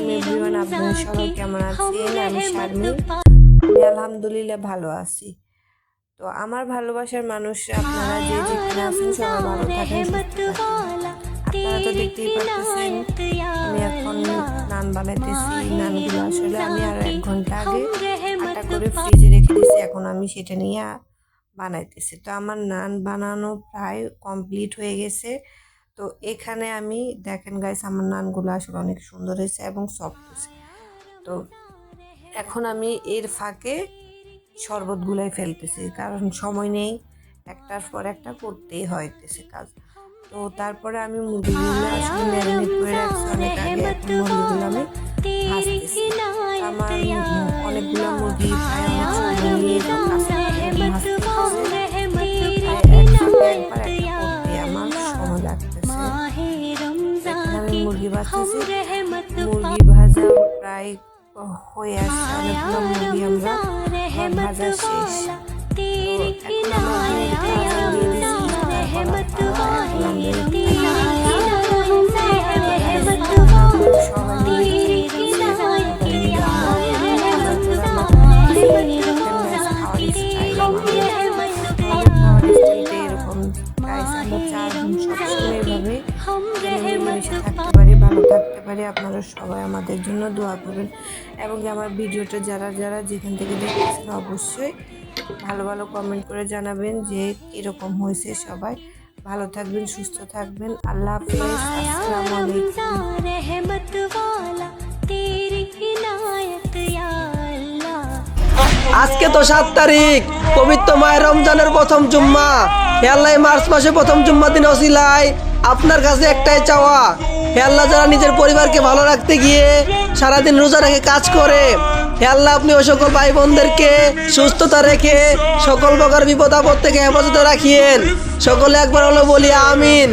আলাইকুম এভরিওয়ান আপনারা সবাই কেমন আছেন? আমি শারমিন। আমি আলহামদুলিল্লাহ ভালো আছি। তো আমার ভালোবাসার মানুষ আপনারা যে যেখানে আছেন সবাই ভালো থাকেন আপনারা তো দেখতেই পাচ্ছেন আমি এখন নান বানাইতেছি নানগুলো আসলে আমি এক ঘণ্টা আগে আটা করে ফ্রিজে রেখে দিয়েছি এখন আমি সেটা নিয়ে বানাইতেছি। তো আমার নান বানানো প্রায় কমপ্লিট হয়ে গেছে। তো এখানে আমি দেখেন গাইস আমার নানগুলো আসলে অনেক সুন্দর হয়েছে এবং সফট হয়েছে। তো এখন আমি এর ফাঁকে শরবত গুলাই ফেলতেছি, কারণ সময় নেই, একটার পর একটা করতেই হইতেছে কাজ। তো তারপরে আমি মুরগিগুলো করে আমার অনেকগুলো মুরগি মুরগি ভাজতেছি মুরগি ভাজা প্রায় হয়ে আসছে অনেকগুলো মুরগি আমরা আমার ভাজা শেষ তো এখন আমরা এখানে আজান দিয়ে দিয়েছি তারপর আমরা সবাই মিলে খাওয়ার স্টাইলটা এরকম গাইস আমরা চার বোন সবসময় এভাবে মিলেমিশে থাকতে পারি ভালো থাকতে পারি। আপনারা সবাই আমাদের জন্য দোয়া করবেন। এবং আমার ভিডিওটা যারা যারা যেখান থেকে দেখতেছেন অবশ্যই ভালো ভালো কমেন্ট করে জানাবেন যে কীরকম হয়েছে সবাই। ভালো থাকবেন, সুস্থ থাকবেন। আল্লাহ আজকে তো সাত তারিখ, পবিত্র মায়ের রমজানের প্রথম জুম্মা। হে মার্চ মাসে প্রথম জুম্মার দিন অসিলায়। আপনার কাছে একটাই চাওয়া। হে যারা নিজের পরিবারকে ভালো রাখতে গিয়ে সারাদিন রোজা রেখে কাজ করে, হে আপনি ওই সকল ভাই বোনদেরকে সুস্থতা রেখে সকল প্রকার বিপদ আপদ থেকে হেফাজতে রাখিয়েন। সকলে একবার হলো বলি, আমিন।